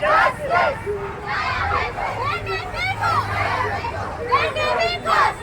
Justice! Justice!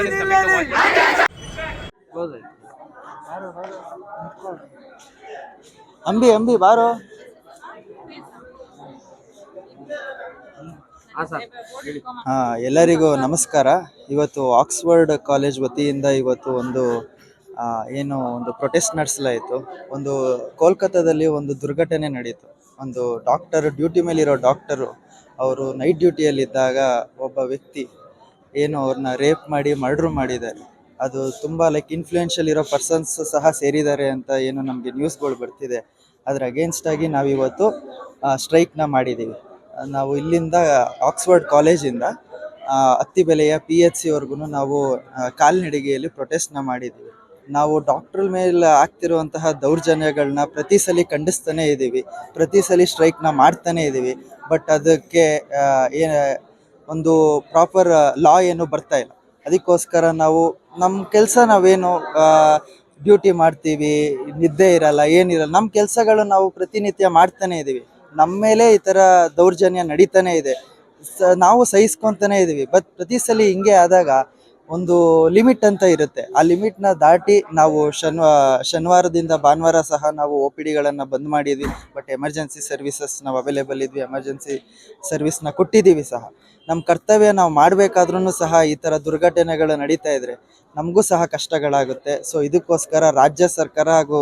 ನಿಲ್ಲಲಿ Ambi Ambi ಬಾರೋ. ಹಾ ಎಲ್ಲರಿಗೂ ನಮಸ್ಕಾರ. ಇವತ್ತು ಆಕ್ಸ್ಫರ್ಡ್ ಕಾಲೇಜ್ ವತಿಯಿಂದ ಇವತ್ತು ಒಂದು ಏನು ಒಂದು ಪ್ರೊಟೆಸ್ಟ್ ನಡೆಸಲಾಯಿತು. ಒಂದು ಕೋಲ್ಕತ್ತಾದಲ್ಲಿ ಒಂದು ದುರ್ಘಟನೆ ನಡೆಯಿತು ಒಂದು ಡಾಕ್ಟರ್ ಡ್ಯೂಟಿ ಮೇಲಿರೋ ಡಾಕ್ಟರು ಅವರು ನೈಟ್ ಡ್ಯೂಟಿಯಲ್ಲಿದ್ದಾಗ ಒಬ್ಬ ವ್ಯಕ್ತಿ ಏನು ಅವ್ರನ್ನ ರೇಪ್ ಮಾಡಿ ಮರ್ಡ್ರ್ ಮಾಡಿದ್ದಾರೆ ಅದು ತುಂಬ ಲೈಕ್ ಇನ್ಫ್ಲೂಯೆನ್ಷಿಯಲ್ ಇರೋ ಪರ್ಸನ್ಸ್ ಸಹ ಸೇರಿದ್ದಾರೆ ಅಂತ ಏನು ನಮಗೆ ನ್ಯೂಸ್ಗಳು ಬರ್ತಿದೆ. ಅದರ ಅಗೇನ್ಸ್ಟ್ ಆಗಿ ನಾವಿವತ್ತು ಸ್ಟ್ರೈಕ್ನ ಮಾಡಿದ್ದೀವಿ ನಾವು ಇಲ್ಲಿಂದ ಆಕ್ಸ್ಫರ್ಡ್ ಕಾಲೇಜಿಂದ ಅತ್ತಿಬೆಲೆಯ ಪಿ ಎಚ್ ಸಿವರೆಗೂ ನಾವು ಕಾಲ್ನಡಿಗೆಯಲ್ಲಿ ಪ್ರೊಟೆಸ್ಟ್ನ ಮಾಡಿದ್ದೀವಿ ನಾವು ಡಾಕ್ಟ್ರ್ ಮೇಲೆ ಆಗ್ತಿರುವಂತಹ ದೌರ್ಜನ್ಯಗಳನ್ನ ಪ್ರತಿ ಸಲ ಖಂಡಿಸ್ತಾನೆ ಇದ್ದೀವಿ ಪ್ರತಿ ಸಲ ಸ್ಟ್ರೈಕ್ನ ಮಾಡ್ತಾನೆ ಇದ್ದೀವಿ ಬಟ್ ಅದಕ್ಕೆ ಏನ ಒಂದು ಪ್ರಾಪರ್ ಲಾ ಏನು ಬರ್ತಾ ಇಲ್ಲ. ಅದಕ್ಕೋಸ್ಕರ ನಾವು ನಮ್ಮ ಕೆಲಸ ನಾವೇನು ಡ್ಯೂಟಿ ಮಾಡ್ತೀವಿ, ನಿದ್ದೆ ಇರಲ್ಲ, ಏನಿರಲ್ಲ ನಮ್ಮ ಕೆಲಸಗಳು ನಾವು ಪ್ರತಿನಿತ್ಯ ಮಾಡ್ತಾನೆ ಇದ್ದೀವಿ ನಮ್ಮ ಮೇಲೆ ಈ ಥರ ದೌರ್ಜನ್ಯ ನಡೀತಾನೆ ಇದೆ. ನಾವು ಸಹಿಸ್ಕೊತಾನೆ ಇದ್ದೀವಿ ಬಟ್ ಪ್ರತಿ ಸಲ ಹಿಂಗೆ ಆದಾಗ ಒಂದು ಲಿಮಿಟ್ ಅಂತ ಇರುತ್ತೆ. ಆ ಲಿಮಿಟ್ನ ದಾಟಿ ನಾವು ಶನಿವಾ, ಶನಿವಾರದಿಂದ ಭಾನುವಾರ ಸಹ ನಾವು ಒ ಪಿ ಡಿಗಳನ್ನು ಬಂದ್ ಮಾಡಿದ್ವಿ. ಬಟ್ ಎಮರ್ಜೆನ್ಸಿ ಸರ್ವಿಸಸ್ ನಾವು ಅವೈಲೇಬಲ್ ಇದ್ವಿ. ಎಮರ್ಜೆನ್ಸಿ ಸರ್ವಿಸ್ನ ಕೊಟ್ಟಿದ್ದೀವಿ ಸಹ. ನಮ್ಮ ಕರ್ತವ್ಯ ನಾವು ಮಾಡಬೇಕಾದ್ರೂ ಸಹ ಈ ಥರ ದುರ್ಘಟನೆಗಳು ನಡೀತಾ ಇದ್ರೆ ನಮಗೂ ಸಹ ಕಷ್ಟಗಳಾಗುತ್ತೆ. ಸೊ, ಇದಕ್ಕೋಸ್ಕರ ರಾಜ್ಯ ಸರ್ಕಾರ ಹಾಗೂ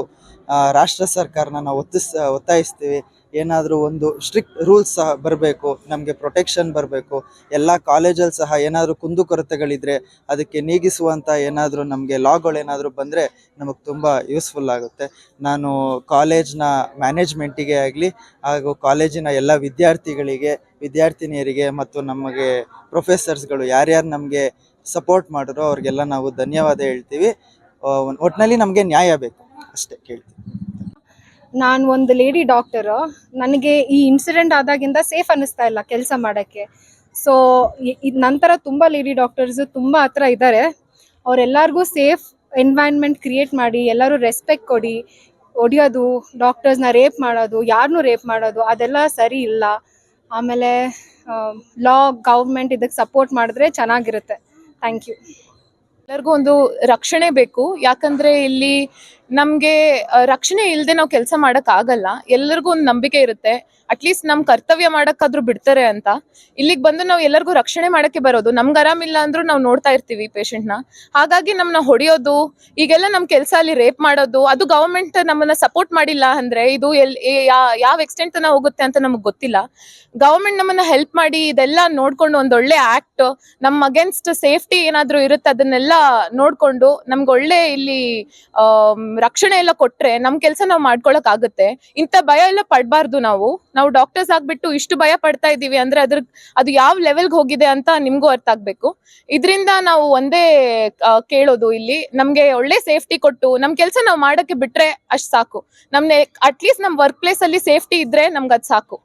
ರಾಷ್ಟ್ರ ಸರ್ಕಾರನ ನಾವು ಒತ್ತಿಸ್, ಒತ್ತಾಯಿಸ್ತೀವಿ. ಏನಾದರೂ ಒಂದು ಸ್ಟ್ರಿಕ್ಟ್ ರೂಲ್ಸ್ ಸಹ ಬರಬೇಕು, ನಮಗೆ ಪ್ರೊಟೆಕ್ಷನ್ ಬರಬೇಕು, ಎಲ್ಲ ಕಾಲೇಜಲ್ಲಿ ಸಹ ಏನಾದರೂ ಕುಂದುಕೊರತೆಗಳಿದ್ರೆ ಅದಕ್ಕೆ ನೀಗಿಸುವಂಥ ಏನಾದರೂ ನಮಗೆ ಲಾಗಳು ಏನಾದರೂ ಬಂದರೆ ನಮಗೆ ತುಂಬ ಯೂಸ್ಫುಲ್ ಆಗುತ್ತೆ. ನಾನು ಕಾಲೇಜ್ನ ಮ್ಯಾನೇಜ್ಮೆಂಟಿಗೆ ಆಗಲಿ ಹಾಗೂ ಕಾಲೇಜಿನ ಎಲ್ಲ ವಿದ್ಯಾರ್ಥಿಗಳಿಗೆ, ವಿದ್ಯಾರ್ಥಿನಿಯರಿಗೆ ಮತ್ತು ನಮಗೆ ಪ್ರೊಫೆಸರ್ಸ್ಗಳು ಯಾರ್ಯಾರು ನಮಗೆ ಸಪೋರ್ಟ್ ಮಾಡಿದ್ರು ಅವ್ರಿಗೆಲ್ಲ ನಾವು ಧನ್ಯವಾದ ಹೇಳ್ತೀವಿ. ಒಟ್ಟಿನಲ್ಲಿ ನಮಗೆ ನ್ಯಾಯ ಬೇಕು, ಅಷ್ಟೇ ಕೇಳ್ತೀವಿ ನಾನು ಒಂದು ಲೇಡಿ ಡಾಕ್ಟರು ನನಗೆ ಈ ಇನ್ಸಿಡೆಂಟ್ ಆದಾಗಿಂದ ಸೇಫ್ ಅನ್ನಿಸ್ತಾ ಇಲ್ಲ ಕೆಲಸ ಮಾಡೋಕ್ಕೆ. ಸೊ ನಂತರ ತುಂಬ ಲೇಡಿ ಡಾಕ್ಟರ್ಸು ತುಂಬ ಹತ್ರ ಇದ್ದಾರೆ ಅವರೆಲ್ಲರಿಗೂ ಸೇಫ್ ಎನ್ವೈರ್ನ್ಮೆಂಟ್ ಕ್ರಿಯೇಟ್ ಮಾಡಿ, ಎಲ್ಲರೂ ರೆಸ್ಪೆಕ್ಟ್ ಕೊಡಿ. ಹೊಡಿಯೋದು ಡಾಕ್ಟರ್ಸ್ನ ರೇಪ್ ಮಾಡೋದು ಯಾರನ್ನೂ ರೇಪ್ ಮಾಡೋದು, ಅದೆಲ್ಲ ಸರಿ ಇಲ್ಲ. ಆಮೇಲೆ ಲಾ ಗೌರ್ಮೆಂಟ್ ಇದಕ್ಕೆ ಸಪೋರ್ಟ್ ಮಾಡಿದ್ರೆ ಚೆನ್ನಾಗಿರುತ್ತೆ. ಥ್ಯಾಂಕ್ ಯು ಎಲ್ಲರಿಗೂ ಒಂದು ರಕ್ಷಣೆ ಬೇಕು. ಯಾಕಂದರೆ ಇಲ್ಲಿ ನಮ್ಗೆ ರಕ್ಷಣೆ ಇಲ್ಲದೆ ನಾವು ಕೆಲಸ ಮಾಡಕ್ ಆಗಲ್ಲ ಎಲ್ಲರಿಗೂ ಒಂದು ನಂಬಿಕೆ ಇರುತ್ತೆ. ಅಟ್ಲೀಸ್ಟ್ ನಮ್ ಕರ್ತವ್ಯ ಮಾಡಕ್ಕಾದ್ರೂ ಬಿಡ್ತಾರೆ ಅಂತ. ಇಲ್ಲಿಗೆ ಬಂದು ನಾವು ಎಲ್ಲರಿಗೂ ರಕ್ಷಣೆ ಮಾಡಕ್ಕೆ ಬರೋದು. ನಮ್ಗೆ ಆರಾಮಿಲ್ಲ ಅಂದ್ರೂ ನಾವು ನೋಡ್ತಾ ಇರ್ತೀವಿ ಪೇಷಂಟ್ನ. ಹಾಗಾಗಿ ನಮ್ಮನ್ನ ಹೊಡೆಯೋದು, ಈಗೆಲ್ಲ ನಮ್ ಕೆಲಸ ಅಲ್ಲಿ ರೇಪ್ ಮಾಡೋದು, ಅದು ಗವರ್ಮೆಂಟ್ ನಮ್ಮನ್ನ ಸಪೋರ್ಟ್ ಮಾಡಿಲ್ಲ ಅಂದ್ರೆ ಇದು ಎಲ್ ಯಾವ ಎಕ್ಸ್ಟೆಂಟ್ ತನ ಹೋಗುತ್ತೆ ಅಂತ ನಮಗೆ ಗೊತ್ತಿಲ್ಲ. ಗವರ್ಮೆಂಟ್ ನಮ್ಮನ್ನ ಹೆಲ್ಪ್ ಮಾಡಿ ಇದೆಲ್ಲ ನೋಡ್ಕೊಂಡು ಒಂದ್ ಒಳ್ಳೆ ಆಕ್ಟ್ ನಮ್ ಅಗೇನ್ಸ್ಟ್ ಸೇಫ್ಟಿ ಏನಾದ್ರೂ ಇರುತ್ತೆ ಅದನ್ನೆಲ್ಲ ನೋಡ್ಕೊಂಡು ನಮ್ಗೆ ಒಳ್ಳೆ ಇಲ್ಲಿ ರಕ್ಷಣೆ ಎಲ್ಲ ಕೊಟ್ರೆ ನಮ್ ಕೆಲಸ ನಾವು ಮಾಡ್ಕೊಳಕ್ ಆಗುತ್ತೆ. ಇಂತ ಭಯ ಎಲ್ಲ ಪಡ್ಬಾರ್ದು ನಾವು. ನಾವು ಡಾಕ್ಟರ್ಸ್ ಆಗ್ಬಿಟ್ಟು ಇಷ್ಟು ಭಯ ಪಡ್ತಾ ಇದೀವಿ ಅಂದ್ರೆ ಅದ್ರ, ಅದು ಯಾವ ಲೆವೆಲ್ಗೆ ಹೋಗಿದೆ ಅಂತ ನಿಮ್ಗೂ ಅರ್ಥ ಆಗ್ಬೇಕು. ಇದರಿಂದ ನಾವು ಒಂದೇ ಕೇಳೋದು ಇಲ್ಲಿ. ನಮ್ಗೆ ಒಳ್ಳೆ ಸೇಫ್ಟಿ ಕೊಟ್ಟು, ನಮ್ ಕೆಲಸ ನಾವು ಮಾಡಕ್ಕೆ ಬಿಟ್ರೆ ಅಷ್ಟ್ ಸಾಕು. ನಮ್ನೆ ಅಟ್ಲೀಸ್ಟ್ ನಮ್ ವರ್ಕ್ ಪ್ಲೇಸ್ ಅಲ್ಲಿ ಸೇಫ್ಟಿ ಇದ್ರೆ ನಮ್ಗೆ ಅದ್ ಸಾಕು.